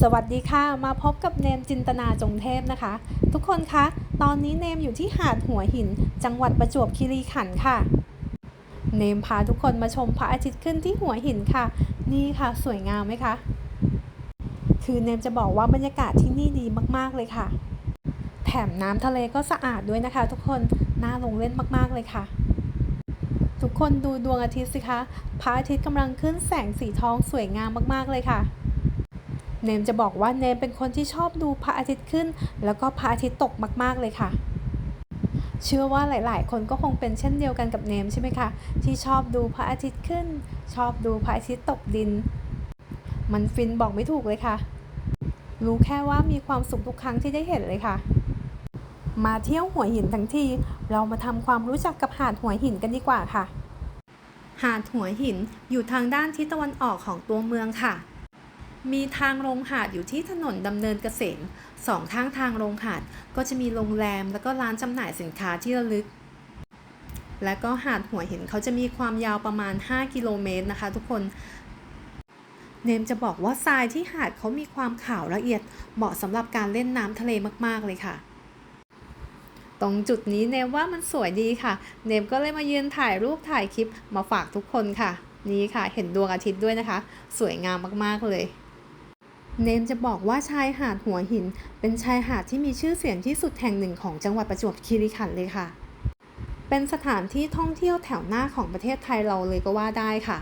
สวัสดีค่ะ มาพบกับเนมจินตนาจงเทพนะคะ ทุกคนคะ ตอนนี้เนมอยู่ที่หาดหัวหิน จังหวัดประจวบคีรีขันธ์ค่ะ เนมพาทุกคนมาชมพระอาทิตย์ขึ้นที่หัวหินค่ะ นี่ค่ะ สวยงามไหมคะ คือเนมจะบอกว่าบรรยากาศที่นี่ดีมากๆเลยค่ะ แถมน้ำทะเลก็สะอาดด้วยนะคะ ทุกคนน่าลงเล่นมากๆเลยค่ะ ทุกคนดูดวงอาทิตย์สิคะพระอาทิตย์กำลังขึ้นแสงสีทองสวยงามมากๆเลยค่ะ เนมจะบอกว่าเนมเป็นคนที่ชอบดูพระอาทิตย์ขึ้น แล้วก็พระอาทิตย์ตกมากๆเลยค่ะ เชื่อว่าหลาย ๆ คนก็คงเป็นเช่นเดียวกันกับเนมใช่ไหมคะ ที่ชอบดูพระอาทิตย์ขึ้น ชอบดูพระอาทิตย์ตกดิน มันฟินบอกไม่ถูกเลยค่ะ รู้แค่ว่ามีความสุขทุกครั้งที่ได้เห็นเลยค่ะ มาเที่ยวหัวหินทั้งทีเรามาทำความรู้จักกับหาดหัวหินกันดีกว่าค่ะหาดหัวหินอยู่ทางด้านทิศตะวันออกของตัวเมืองค่ะ มีทางลงหาดอยู่ที่ถนนดำเนินเกษมสองข้างทางลงหาดก็จะมีโรงแรมแล้วก็ร้านจำหน่ายสินค้าที่ระลึก และก็หาดหัวหินเขาจะมีความยาวประมาณ 5 กิโลเมตรนะคะ ทุกคนเนมจะบอกว่าทรายที่หาดเขามีความขาวละเอียดเหมาะสำหรับการเล่นน้ำทะเลมาก ๆ เลยค่ะ ตรงจุดนี้เนมว่ามันสวยดีค่ะ เนมก็เลยมายืนถ่ายรูปถ่ายคลิปมาฝากทุกคนค่ะ นี่ค่ะ เห็นดวงอาทิตย์ด้วยนะคะ สวยงามมาก ๆ เลย เนมจะบอกว่าชายหาดหัวหิน เป็นชายหาดที่มีชื่อเสียงที่สุดแห่งหนึ่งของจังหวัดประจวบคีรีขันธ์เลยค่ะ เป็นสถานที่ท่องเที่ยวแถวหน้าของประเทศไทยเราเลยก็ว่าได้ค่ะ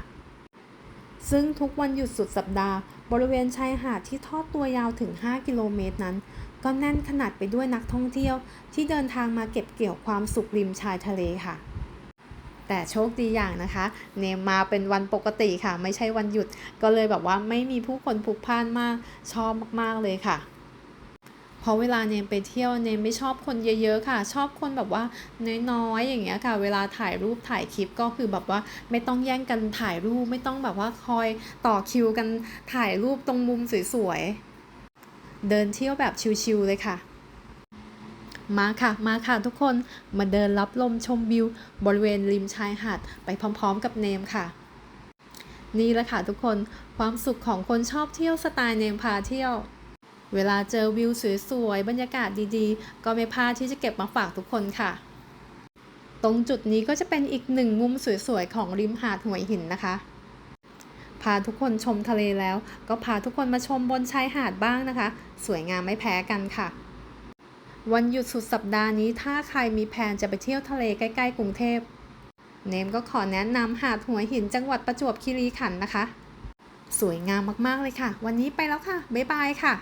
ซึ่งทุกวันหยุดสุดสัปดาห์ บริเวณชายหาดที่ทอดตัวยาวถึง 5 กิโลเมตรนั้น ก็แน่นขนาดไปด้วยนักท่องเที่ยวที่เดินทางมาเก็บเกี่ยวความสุขริมชายทะเลค่ะ แต่โชคดีอย่างนะคะเนมมาเป็นวันปกติค่ะ ไม่ใช่วันหยุด ก็เลยแบบว่าไม่มีผู้คนพลุกพล่านมากชอบมาก ๆ เลยค่ะเพราะเวลาเนมไปเที่ยวเนมไม่ชอบคนเยอะๆค่ะ ชอบคนแบบว่าน้อยๆอย่างเงี้ยค่ะ เวลาถ่ายรูปถ่ายคลิปก็คือแบบว่าไม่ต้องแย่งกันถ่ายรูปไม่ต้องแบบว่าคอยต่อคิวกันถ่ายรูปตรงมุมสวยๆเดินเที่ยวแบบชิลๆเลยค่ะ มาค่ะมาค่ะทุกคนมาเดินรับลมชมวิว บริเวณริมชายหาดไปพร้อมๆกับเนมค่ะ นี่แหละค่ะทุกคนความสุขของคนชอบเที่ยวสไตล์เนมพาเที่ยว เวลาเจอวิวสวยๆ บรรยากาศดีๆ ก็ไม่พลาดที่จะเก็บมาฝากทุกคนค่ะ ตรงจุดนี้ก็จะเป็นอีกหนึ่งมุมสวยๆ ของริมหาดหัวหินนะคะพาทุกคนชมทะเลแล้ว ก็พาทุกคนมาชมบนชายหาดบ้างนะคะ สวยงามไม่แพ้กันค่ะ วันหยุดสุดสัปดาห์นี้ถ้าใครมีแผนจะไปเที่ยวทะเลใกล้ ๆ กรุงเทพ เนมก็ขอแนะนำหาดหัวหินจังหวัดประจวบคีรีขันธ์นะคะ สวยงามมากๆเลยค่ะ วันนี้ไปแล้วค่ะ บ๊ายบายค่ะ